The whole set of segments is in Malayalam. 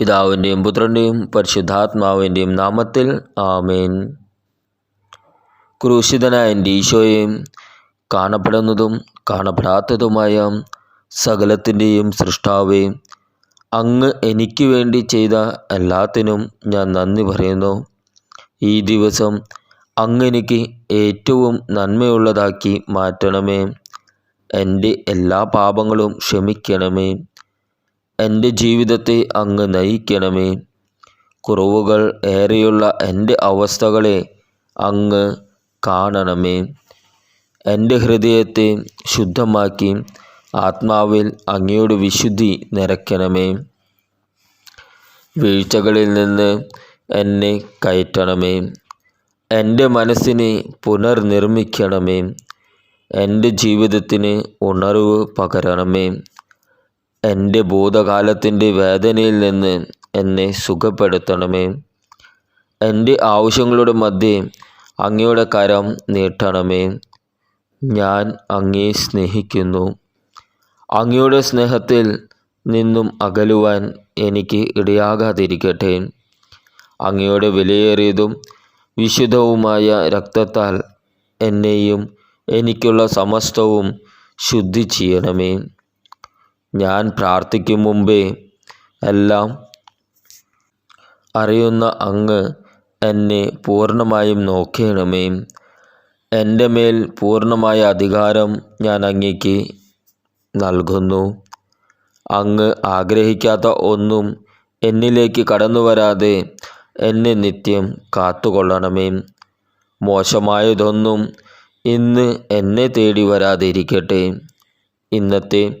പിതാവിന്റെയും പുത്രന്റെയും പരിശുദ്ധാത്മാവിന്റെയും നാമത്തിൽ ആമേൻ. ക്രൂശിതനായ എന്റെ ഈശോയെ കാണപ്പെടുന്നതും കാണപ്പെടാത്തതുമായ സകലത്തിന്റെയും സൃഷ്ടാവേ അങ്ങ് എനിക്ക് വേണ്ടി ചെയ്ത എല്ലാത്തിനും ഞാൻ നന്ദി പറയുന്നു. ഈ ദിവസം അങ്ങ് എനിക്ക് ഏറ്റവും നന്മയുള്ളതാക്കി മാറ്റണമേ. എന്റെ എല്ലാ പാപങ്ങളും ക്ഷമിക്കണമേ. എന്റെ ജീവിതത്തെ അങ്ങ് നയിക്കണമേ. കുറവുകൾ ഏറെയുള്ള എന്റെ അവസ്ഥകളെ അങ്ങ് കാണണമേ. എന്റെ ഹൃദയത്തെ ശുദ്ധമാക്കി ആത്മാവിൽ അങ്ങയുടെ വിശുദ്ധി നിറയ്ക്കണമേ. വീഴ്ചകളിൽ നിന്ന് എന്നെ കയറ്റണമേ. എന്റെ മനസ്സിനെ പുനർനിർമ്മിക്കണമേ. എന്റെ ജീവിതത്തിന് ഉണർവ് പകരണമേ. എന്റെ ഭൂതകാലത്തിന്റെ വേദനയിൽ നിന്ന് എന്നെ സുഖപ്പെടുത്തണമേ. എന്റെ ആവശ്യങ്ങളുടെ മധ്യേ അങ്ങയുടെ കരം നീട്ടണമേ. ഞാൻ അങ്ങേ സ്നേഹിക്കുന്നു. അങ്ങയുടെ സ്നേഹത്തിൽ നിന്നും അകലുവാൻ എനിക്ക് ഇടയാകാതിരിക്കട്ടെ. അങ്ങയുടെ വിലയേറിയതും വിശുദ്ധവുമായ രക്തത്താൽ എന്നെയും എനിക്കുള്ള സമസ്തവും ശുദ്ധി ചെയ്യണമേ. ഞാൻ പ്രാർത്ഥിക്കും മുമ്പേ എല്ലാം അറിയുന്ന അങ്ങ് എന്നെ പൂർണമായും നോക്കണമേ. എന്റെ മേൽ പൂർണമായ അധികാരം ഞാൻ അങ്ങേക്ക് നൽകുന്നു. അങ്ങ് ആഗ്രഹിക്കാത്ത ഒന്നും എന്നിലേക്ക് കടന്നു വരാതെ എന്നെ നിത്യം കാത്തുകൊള്ളണമേ. മോശമായതൊന്നും ഇന്ന് എന്നെ തേടി വരാതിരിക്കട്ടെ. ഇന്നത്തെ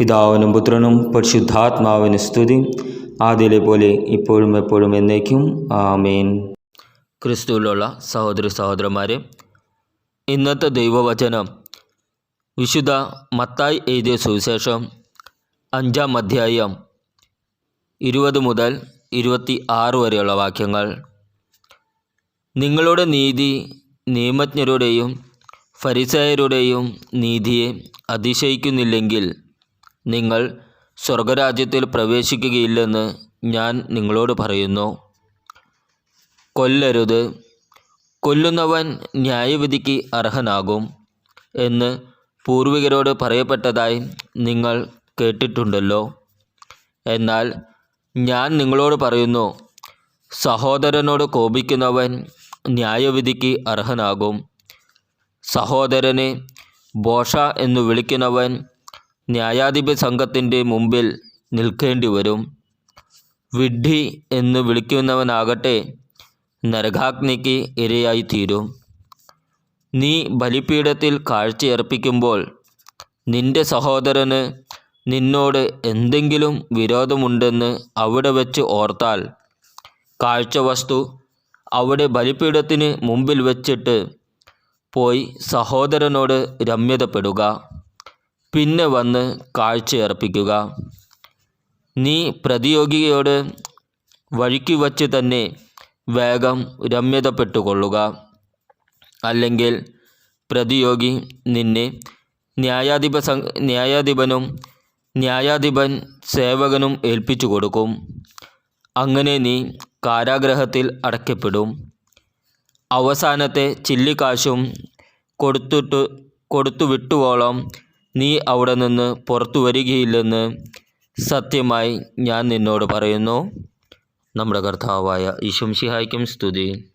പിതാവിനും പുത്രനും പരിശുദ്ധാത്മാവിന് സ്തുതി. ആദ്യയിലെ പോലെ ഇപ്പോഴും എപ്പോഴും എന്നേക്കും. ആമേൻ. ക്രിസ്തുവിലുള്ള സഹോദര സഹോദരന്മാരെ ഇന്നത്തെ ദൈവവചനം വിശുദ്ധ മത്തായി എഴുതിയ സുവിശേഷം അഞ്ചാം അധ്യായം ഇരുപത് മുതൽ ഇരുപത്തി ആറ് വരെയുള്ള വാക്യങ്ങൾ. നിങ്ങളുടെ നീതി നിയമജ്ഞരുടെയും ഫരിസയരുടെയും നീതിയെ അതിശയിക്കുന്നില്ലെങ്കിൽ നിങ്ങൾ സ്വർഗരാജ്യത്തിൽ പ്രവേശിക്കുകയില്ലെന്ന് ഞാൻ നിങ്ങളോട് പറയുന്നു. കൊല്ലരുത്. കൊല്ലുന്നവൻ ന്യായവിധിക്ക് അർഹനാകും എന്ന് പൂർവികരോട് പറയപ്പെട്ടതായി നിങ്ങൾ കേട്ടിട്ടുണ്ടല്ലോ. എന്നാൽ ഞാൻ നിങ്ങളോട് പറയുന്നു സഹോദരനോട് കോപിക്കുന്നവൻ ന്യായവിധിക്ക് അർഹനാകും. സഹോദരനെ ബോഷ എന്നു വിളിക്കുന്നവൻ ന്യായാധിപ സംഘത്തിന്റെ മുമ്പിൽ നിൽക്കേണ്ടി വരും വിഡ്ഢി എന്ന് വിളിക്കുന്നവനാകട്ടെ നരകാഗ്നിക്ക് ഇരയായിത്തീരും. നീ ബലിപീഠത്തിൽ കാഴ്ചയർപ്പിക്കുമ്പോൾ നിന്റെ സഹോദരന് നിന്നോട് എന്തെങ്കിലും വിരോധമുണ്ടെന്ന് അവിടെ വെച്ച് ഓർത്താൽ കാഴ്ചവസ്തു അവിടെ ബലിപീഠത്തിന് മുമ്പിൽ വച്ചിട്ട് പോയി സഹോദരനോട് രമ്യതപ്പെടുക. പിന്നെ വന്ന് കാഴ്ചയർപ്പിക്കുക. നീ പ്രതിയോഗിയോട് വഴിക്ക് വച്ച് തന്നെ വേഗം രമ്യതപ്പെട്ടുകൊള്ളുക. അല്ലെങ്കിൽ പ്രതിയോഗി നിന്നെ ന്യായാധിപ ന്യായാധിപനും ന്യായാധിപൻ സേവകനും ഏൽപ്പിച്ചു കൊടുക്കും. അങ്ങനെ നീ കാരാഗ്രഹത്തിൽ അടയ്ക്കപ്പെടും. അവസാനത്തെ ചില്ലിക്കാശും കൊടുത്തിട്ട് കൊടുത്തു വിട്ടുവോളം നീ അവിടെ നിന്ന് പുറത്തു വരികയില്ലെന്ന് സത്യമായി ഞാൻ നിന്നോട് പറയുന്നു. നമ്മുടെ കർത്താവായ ഈശംഷിഹായ്ക്കും സ്തുതി.